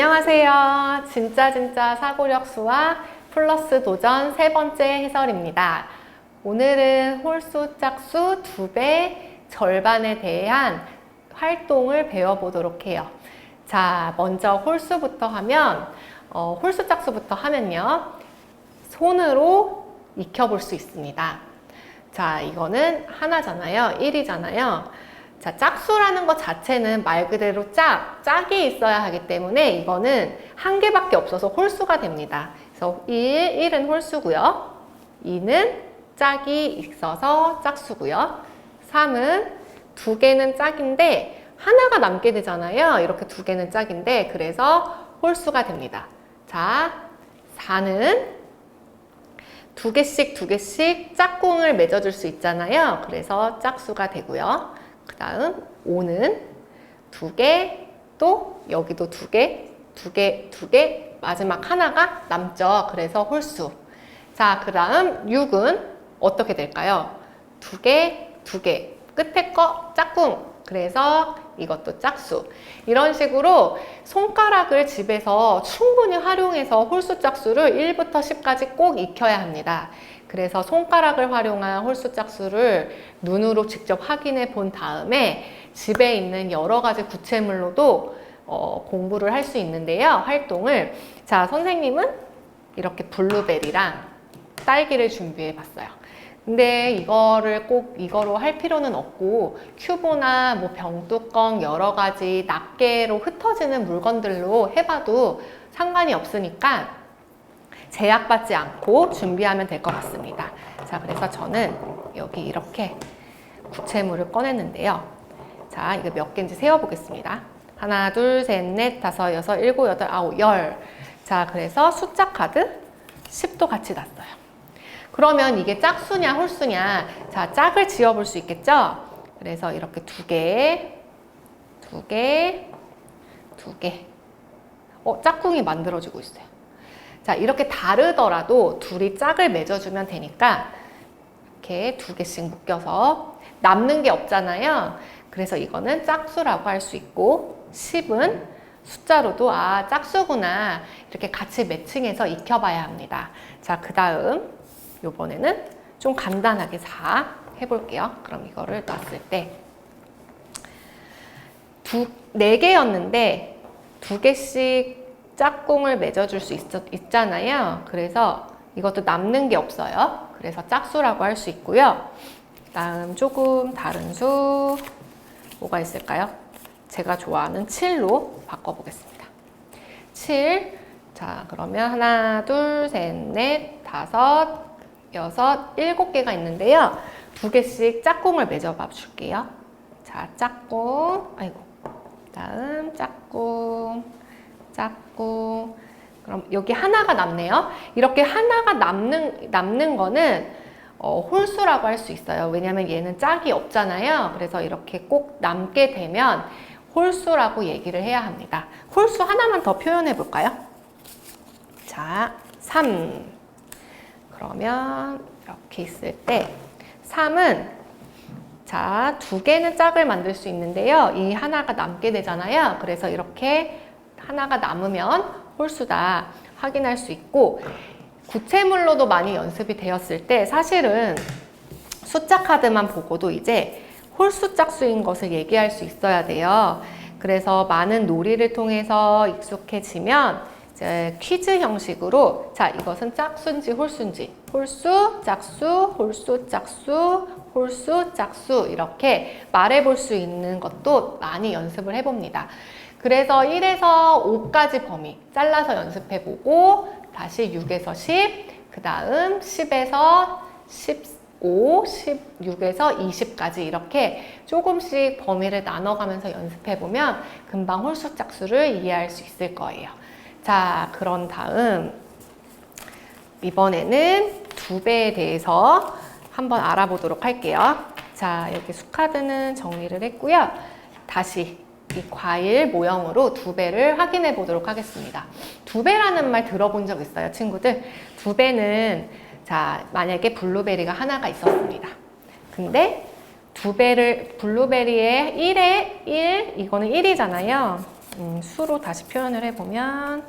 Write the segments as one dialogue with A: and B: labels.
A: 안녕하세요. 진짜 진짜 사고력 수와 플러스 도전 세 번째 해설입니다. 오늘은 홀수 짝수 두 배 절반에 대한 활동을 배워보도록 해요. 자, 먼저 홀수부터 하면, 어, 홀수 짝수부터 하면요. 손으로 익혀볼 수 있습니다. 자, 이거는 하나잖아요. 1이잖아요. 자, 짝수라는 것 자체는 말 그대로 짝, 짝이 있어야 하기 때문에 이거는 한 개밖에 없어서 홀수가 됩니다. 그래서 1, 1은 홀수고요. 2는 짝이 있어서 짝수고요. 3은 두 개는 짝인데 하나가 남게 되잖아요. 이렇게 두 개는 짝인데 그래서 홀수가 됩니다. 자, 4는 두 개씩 두 개씩 짝꿍을 맺어줄 수 있잖아요. 그래서 짝수가 되고요. 그 다음 5는 두 개, 또 여기도 두 개, 두 개, 두 개, 마지막 하나가 남죠. 그래서 홀수. 자, 그 다음 6은 어떻게 될까요? 두 개, 두 개. 끝에 거 짝꿍. 그래서 이것도 짝수. 이런 식으로 손가락을 집에서 충분히 활용해서 홀수 짝수를 1부터 10까지 꼭 익혀야 합니다. 그래서 손가락을 활용한 홀수 짝수를 눈으로 직접 확인해 본 다음에 집에 있는 여러 가지 구체물로도 어, 공부를 할 수 있는데요. 활동을. 자, 선생님은 이렇게 블루베리랑 딸기를 준비해 봤어요. 근데 이거를 꼭 이거로 할 필요는 없고 큐브나 뭐 병뚜껑 여러 가지 낱개로 흩어지는 물건들로 해봐도 상관이 없으니까 제약받지 않고 준비하면 될 것 같습니다. 자, 그래서 저는 여기 이렇게 구체물을 꺼냈는데요. 자, 이거 몇 개인지 세어보겠습니다. 하나, 둘, 셋, 넷, 다섯, 여섯, 일곱, 여덟, 아홉, 열. 자, 그래서 숫자 카드 10도 같이 났어요. 그러면 이게 짝수냐 홀수냐 자 짝을 지어볼 수 있겠죠 그래서 이렇게 두 개, 두 개, 두 개. 어, 짝꿍이 만들어지고 있어요. 자, 이렇게 다르더라도 둘이 짝을 맺어주면 되니까 이렇게 두 개씩 묶여서 남는 게 없잖아요. 그래서 이거는 짝수라고 할 수 있고 10은 숫자로도 아, 짝수구나. 이렇게 같이 매칭해서 익혀봐야 합니다. 자, 그 다음 요번에는 좀 간단하게 4 해볼게요. 그럼 이거를 놨을 때 두, 네 개였는데 두 개씩 짝꿍을 맺어줄 수 있, 있잖아요. 그래서 이것도 남는 게 없어요. 그래서 짝수라고 할 수 있고요. 다음 조금 다른 수 뭐가 있을까요? 제가 좋아하는 7로 바꿔보겠습니다. 7. 자, 그러면 하나, 둘, 셋, 넷, 다섯, 여섯, 일곱 개가 있는데요. 두 개씩 짝꿍을 맺어봐 줄게요. 자, 짝꿍. 아이고. 다음 짝꿍. 짝꿍. 그럼 여기 하나가 남네요. 이렇게 하나가 남는 남는 거는 어, 홀수라고 할 수 있어요. 왜냐하면 얘는 짝이 없잖아요. 그래서 이렇게 꼭 남게 되면 홀수라고 얘기를 해야 합니다. 홀수 하나만 더 표현해 볼까요? 자, 3. 그러면 이렇게 있을 때 3은 자, 두 개는 짝을 만들 수 있는데요. 이 하나가 남게 되잖아요. 그래서 이렇게 하나가 남으면 홀수다 확인할 수 있고 구체물로도 많이 연습이 되었을 때 사실은 숫자 카드만 보고도 이제 홀수 짝수인 것을 얘기할 수 있어야 돼요. 그래서 많은 놀이를 통해서 익숙해지면 이제 퀴즈 형식으로 자 이것은 짝수인지 홀수인지 홀수, 짝수, 홀수, 짝수, 홀수, 짝수 이렇게 말해볼 수 있는 것도 많이 연습을 해봅니다. 그래서 1에서 5까지 범위 잘라서 연습해보고 다시 6에서 10, 그 다음 10에서 15, 16에서 20까지 이렇게 조금씩 범위를 나눠가면서 연습해보면 금방 홀수 짝수를 이해할 수 있을 거예요. 자, 그런 다음 이번에는 두 배에 대해서 한번 알아보도록 할게요. 자, 여기 수카드는 정리를 했고요. 다시 이 과일 모형으로 두 배를 확인해 보도록 하겠습니다. 두 배라는 말 들어본 적 있어요, 친구들? 두 배는 자, 만약에 블루베리가 하나가 있었습니다. 근데 두 배를 블루베리에 1에 1, 이거는 1이잖아요. 음, 수로 다시 표현을 해 보면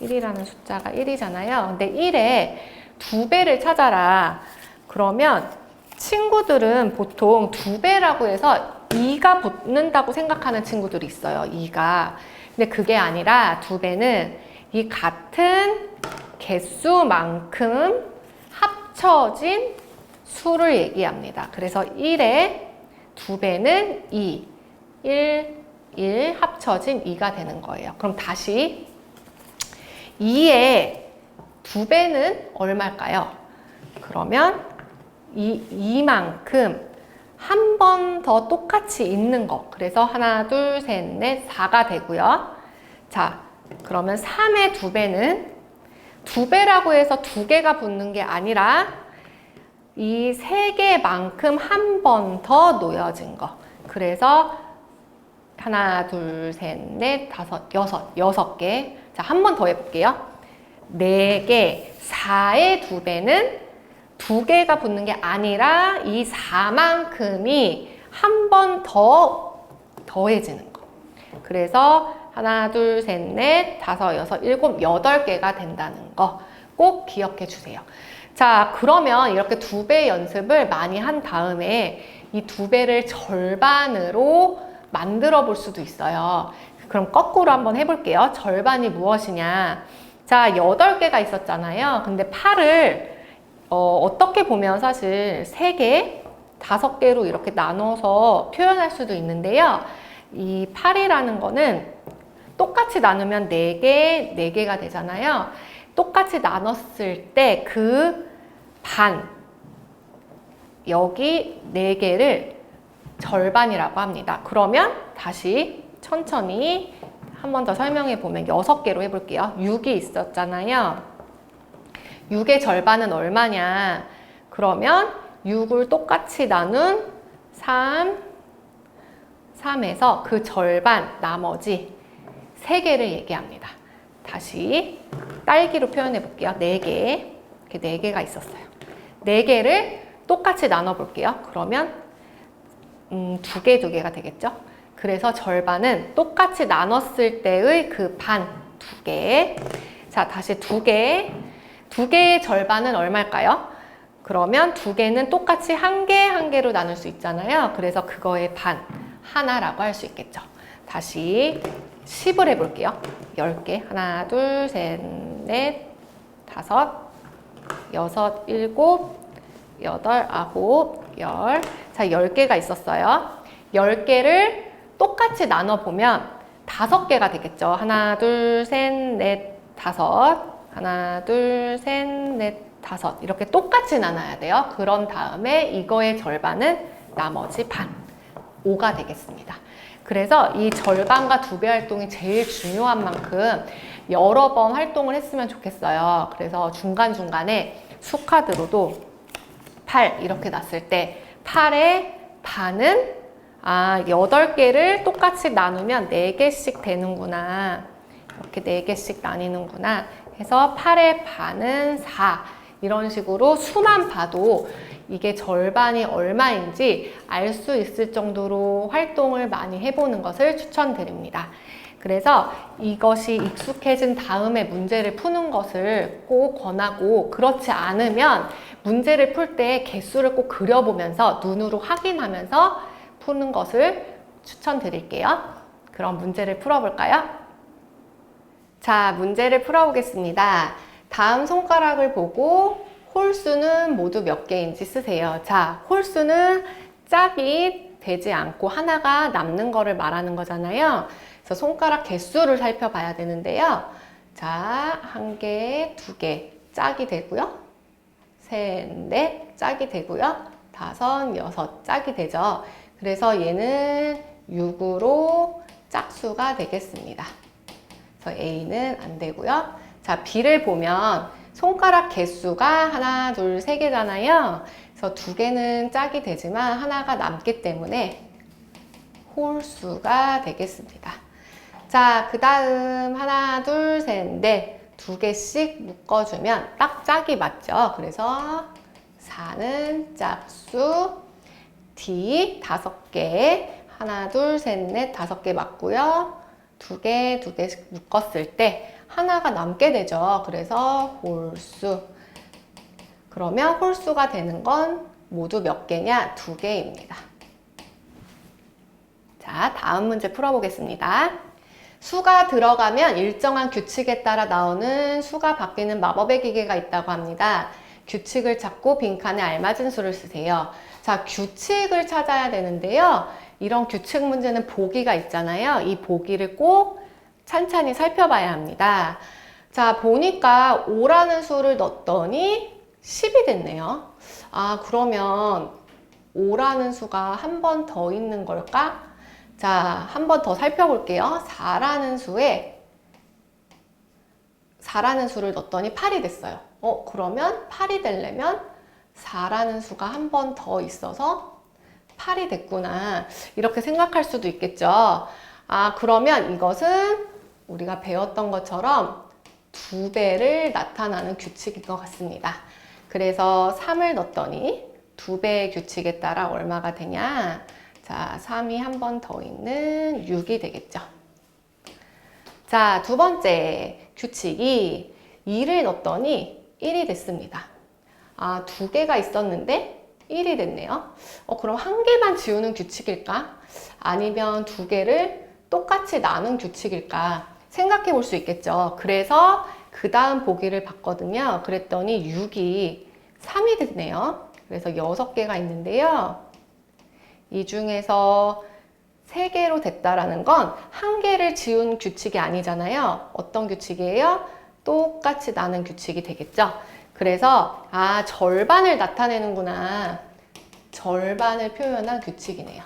A: 1이라는 숫자가 1이잖아요. 근데 1에 두 배를 찾아라. 그러면 친구들은 보통 두 배라고 해서 2가 붙는다고 생각하는 친구들이 있어요. 2가. 근데 그게 아니라 두 배는 이 같은 개수만큼 합쳐진 수를 얘기합니다. 그래서 1의 두 배는 2, 1, 1 합쳐진 2가 되는 거예요. 그럼 다시 2의 두 배는 얼마일까요? 그러면 이, 이만큼 한 번 더 똑같이 있는 거. 그래서 하나, 둘, 셋, 넷, 4가 되고요. 자, 그러면 3의 두 배는 두 배라고 해서 두 개가 붙는 게 아니라 이 세 개만큼 한 번 더 놓여진 거. 그래서 하나, 둘, 셋, 넷, 다섯, 여섯, 여섯 개. 자, 한 번 더 해볼게요. 네 개, 4의 두 배는 두 개가 붙는 게 아니라 이 4만큼이 한 번 더 더해지는 거. 그래서 하나, 둘, 셋, 넷, 다섯, 여섯, 일곱, 여덟 개가 된다는 거 꼭 기억해 주세요. 자, 그러면 이렇게 두 배 연습을 많이 한 다음에 이 두 배를 절반으로 만들어 볼 수도 있어요. 그럼 거꾸로 한번 해볼게요. 절반이 무엇이냐. 자, 여덟 개가 있었잖아요. 근데 8을 어, 어떻게 보면 사실 세 개, 다섯 개로 이렇게 나눠서 표현할 수도 있는데요. 이 8이라는 거는 똑같이 나누면 4개, 4개가 되잖아요. 똑같이 나눴을 때 그 반, 여기 4개를 절반이라고 합니다. 그러면 다시 천천히 한 번 더 설명해 보면 6개로 해볼게요. 6이 있었잖아요. 6의 절반은 얼마냐? 그러면 6을 똑같이 나눈 3, 3에서 그 절반, 나머지 3개를 얘기합니다. 다시 딸기로 표현해 볼게요. 4개. 이렇게 4개가 있었어요. 4개를 똑같이 나눠 볼게요. 그러면 음, 2개, 2개가 되겠죠? 그래서 절반은 똑같이 나눴을 때의 그 반, 2개. 자, 다시 2개. 2개의 절반은 얼마일까요? 그러면 2개는 똑같이 한 개, 한 개로 나눌 수 있잖아요. 그래서 그거의 반, 하나라고 할 수 있겠죠. 다시 10을 해볼게요. 10개. 하나, 둘, 셋, 넷, 다섯, 여섯, 일곱, 여덟, 아홉, 열. 자, 10개가 있었어요. 10개를 똑같이 나눠보면 다섯 개가 되겠죠. 하나, 둘, 셋, 넷, 다섯. 하나, 둘, 셋, 넷, 다섯. 이렇게 똑같이 나눠야 돼요. 그런 다음에 이거의 절반은 나머지 반. 5가 되겠습니다. 그래서 이 절반과 두 배 활동이 제일 중요한 만큼 여러 번 활동을 했으면 좋겠어요. 그래서 중간중간에 수카드로도 8 이렇게 놨을 때 8의 반은 아, 8개를 똑같이 나누면 4개씩 되는구나. 이렇게 4개씩 나뉘는구나. 해서 8의 반은 4. 이런 식으로 수만 봐도 이게 절반이 얼마인지 알 수 있을 정도로 활동을 많이 해보는 것을 추천드립니다. 그래서 이것이 익숙해진 다음에 문제를 푸는 것을 꼭 권하고 그렇지 않으면 문제를 풀 때 개수를 꼭 그려보면서 눈으로 확인하면서 푸는 것을 추천드릴게요. 그럼 문제를 풀어볼까요? 자, 문제를 풀어보겠습니다. 다음 손가락을 보고 홀수는 모두 몇 개인지 쓰세요. 자, 홀수는 짝이 되지 않고 하나가 남는 거를 말하는 거잖아요. 그래서 손가락 개수를 살펴봐야 되는데요. 자, 한 개, 두 개, 짝이 되고요. 셋, 넷, 짝이 되고요. 다섯, 여섯, 짝이 되죠. 그래서 얘는 6으로 짝수가 되겠습니다. 그래서 A는 안 되고요. 자, B를 보면 손가락 개수가 하나, 둘, 세 개잖아요. 그래서 두 개는 짝이 되지만 하나가 남기 때문에 홀수가 되겠습니다. 자, 그 다음 하나, 둘, 셋, 넷. 두 개씩 묶어주면 딱 짝이 맞죠? 그래서 4는 짝수, D 다섯 개. 하나, 둘, 셋, 넷, 다섯 개 맞고요. 두 개, 두 개씩 묶었을 때 하나가 남게 되죠. 그래서 홀수. 그러면 홀수가 되는 건 모두 몇 개냐? 두 개입니다. 자, 다음 문제 풀어보겠습니다. 수가 들어가면 일정한 규칙에 따라 나오는 수가 바뀌는 마법의 기계가 있다고 합니다. 규칙을 찾고 빈칸에 알맞은 수를 쓰세요. 자, 규칙을 찾아야 되는데요. 이런 규칙 문제는 보기가 있잖아요. 이 보기를 꼭 찬찬히 살펴봐야 합니다. 자, 보니까 5라는 수를 넣었더니 10이 됐네요. 아, 그러면 5라는 수가 한 번 더 있는 걸까? 자, 한 번 더 살펴볼게요. 4라는 수에 4라는 수를 넣었더니 8이 됐어요. 어, 그러면 8이 되려면 4라는 수가 한 번 더 있어서 8이 됐구나. 이렇게 생각할 수도 있겠죠. 아, 그러면 이것은 우리가 배웠던 것처럼 두 배를 나타나는 규칙인 것 같습니다. 그래서 3을 넣었더니 두 배의 규칙에 따라 얼마가 되냐? 자, 3이 한 번 더 있는 6이 되겠죠. 자, 두 번째 규칙이 2를 넣었더니 1이 됐습니다. 아, 두 개가 있었는데 1이 됐네요. 어, 그럼 한 개만 지우는 규칙일까? 아니면 두 개를 똑같이 나눈 규칙일까? 생각해 볼 수 있겠죠. 그래서 그 다음 보기를 봤거든요. 그랬더니 6이 3이 됐네요. 그래서 6개가 있는데요. 이 중에서 3개로 됐다라는 건 한 개를 지운 규칙이 아니잖아요. 어떤 규칙이에요? 똑같이 나눈 규칙이 되겠죠. 그래서 아 절반을 나타내는구나. 절반을 표현한 규칙이네요.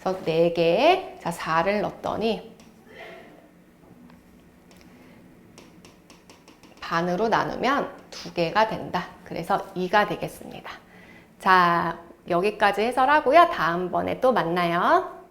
A: 그래서 4개, 자 4를 넣었더니 반으로 나누면 두 개가 된다. 그래서 2가 되겠습니다. 자, 여기까지 해설하고요. 다음번에 또 만나요.